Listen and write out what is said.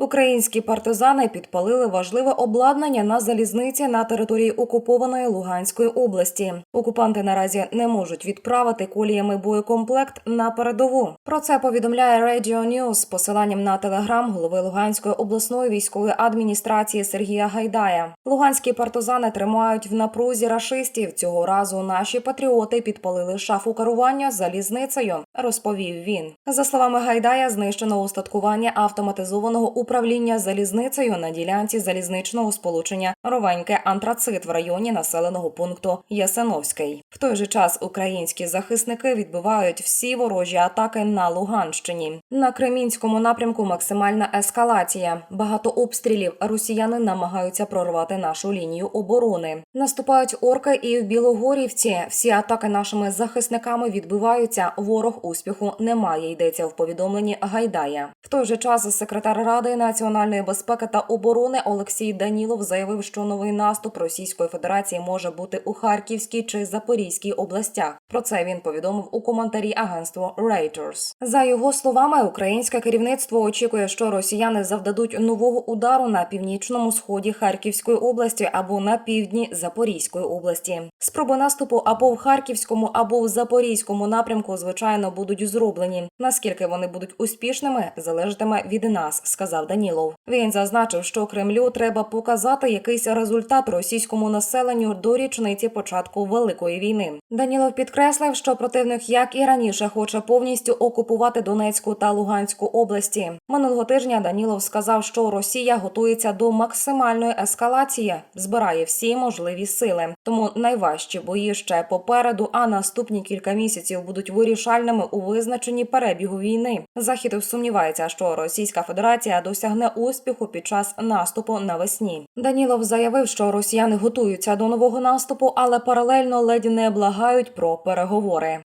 Українські партизани підпалили важливе обладнання на залізниці на території окупованої Луганської області. Окупанти наразі не можуть відправити коліями боєкомплект на передову. Про це повідомляє Radio News з посиланням на телеграм голови Луганської обласної військової адміністрації Сергія Гайдая. Луганські партизани тримають в напрузі рашистів. Цього разу наші патріоти підпалили шафу керування залізницею. Розповів він. За словами Гайдая, знищено устаткування автоматизованого управління залізницею на ділянці залізничного сполучення Ровеньке Антрацит в районі населеного пункту Ясиновський. В той же час українські захисники відбивають всі ворожі атаки на Луганщині. На Кремінському напрямку максимальна ескалація. Багато обстрілів. Росіяни намагаються прорвати нашу лінію оборони. Наступають орки і в Білогорівці. Всі атаки нашими захисниками відбиваються. Ворог успіху немає. Йдеться в повідомленні Гайдая. В той же час секретар Ради національної безпеки та оборони Олексій Данілов заявив, що новий наступ Російської Федерації може бути у Харківській чи Запорізькій областях. Про це він повідомив у коментарі агентству Reuters. За його словами, українське керівництво очікує, що росіяни завдадуть нового удару на північному сході Харківської області або на півдні Запорізької області. Спроби наступу або в Харківському, або в Запорізькому напрямку, звичайно, будуть зроблені. Наскільки вони будуть успішними, залежатиме від нас, сказав Данілов. Він зазначив, що Кремлю треба показати якийсь результат російському населенню до річниці початку великої війни. Данілов підкреслив, що противник, як і раніше, хоче повністю окупувати Донецьку та Луганську області. Минулого тижня Данілов сказав, що Росія готується до максимальної ескалації, збирає всі можливі сили. Тому найважчі бої ще попереду, а наступні кілька місяців будуть вирішальними у визначенні перебігу війни. Захід сумнівається, що Російська Федерація досягне успіху під час наступу навесні. Данілов заявив, що росіяни готуються до нового наступу, але паралельно ледь не благають про переговори.